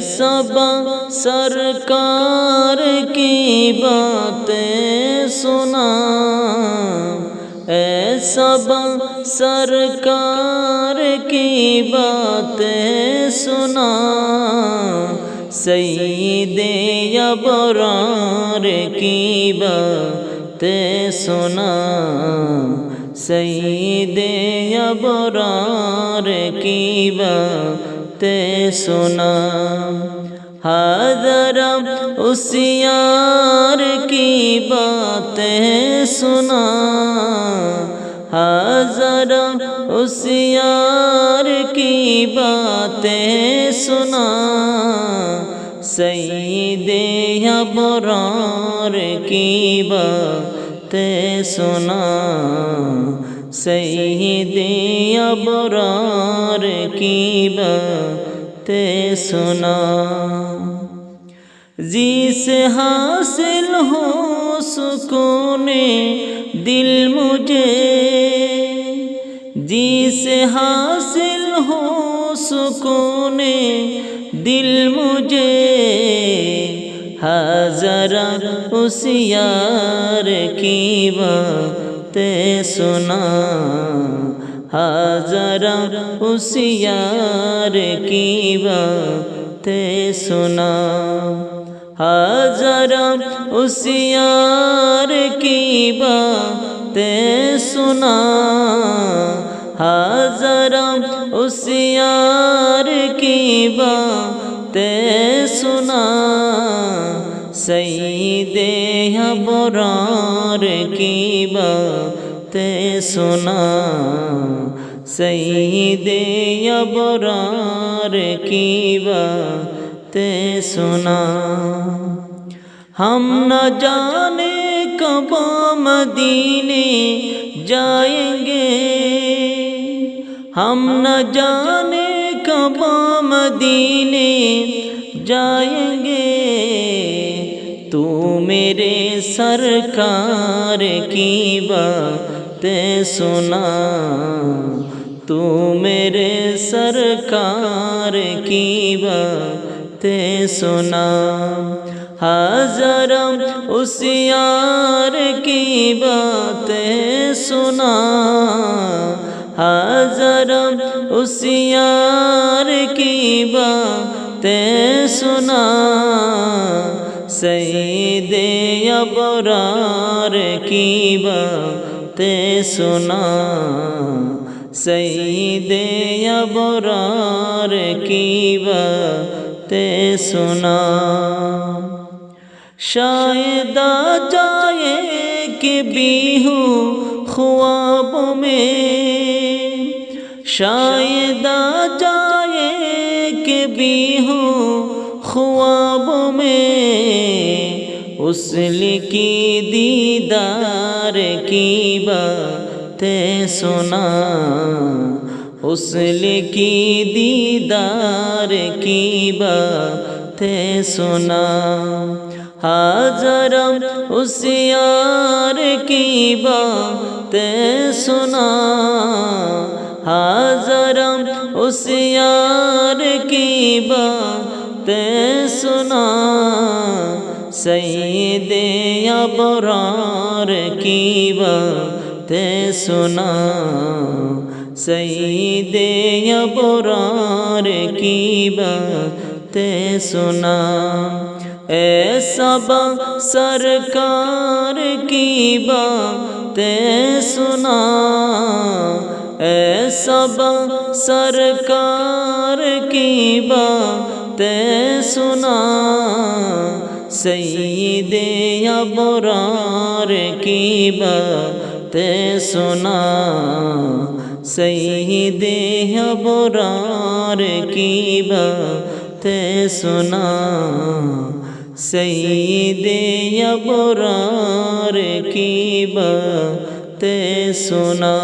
सब सरकार की बातें सुना ऐ सब सरकार की बातें सुना सईद अबरार की बातें सुना सईद अबरार की बातें পড়তে শোনা হাজারা উসিয়ার কি বাতে শোনা হাজারা উসিয়ার কি বাতে শোনা সঈদে বরার কি বাতে শোনা सुना सईद अबरार की बातें सुना जी से हासिल हो सुकून दिल मुझे जी से हासिल हो सुकून दिल मुझे हजरा उस यार की बातें হতে শোনা, হাজারা হুশিয়ার কিবা তে শোনা, হাজারা হুশিয়ার কিবা তে শোনা, হাজারা হুশিয়ার কিবা তে শোনা। बातें सुना सईद अबरार की बातें सुना सईद अबरार की बातें सुना हम न जाने कब मदीने जाएंगे हम न जाने कब मदीने जाएंगे तू मेरे सरकार की बातें सुना तू मेरे सरकार की बातें सुना हजरम उस यार की बातें सुना हजरम उस यार की बातें सुना সঈদে অবরার কিবা তে সোনা সঈদে অবরার কিবা তে সোনা শায়দা যায় কি বিহু খুয়াব মে? শায়দা যায় কি বিহু খুয়াব মে? উসলিকি দিদার কি বাতে সোনা উসলিকি দিদার কি বাতে সোনা হাজারম উসিয়ার কি বাতে সোনা হাজারম উসিয়ার কি বাতে সোনা सईद अबरार की बातें सुना। सईद अबरार की बातें सुना। ऐसा सरकार की बातें सुना। ऐसा सरकार की बातें सुना। সঈদে আবরার কি বাতে শোনা সঈদে আবরার কি বাতে শোনা সঈদে আবরার কি বাতে শোনা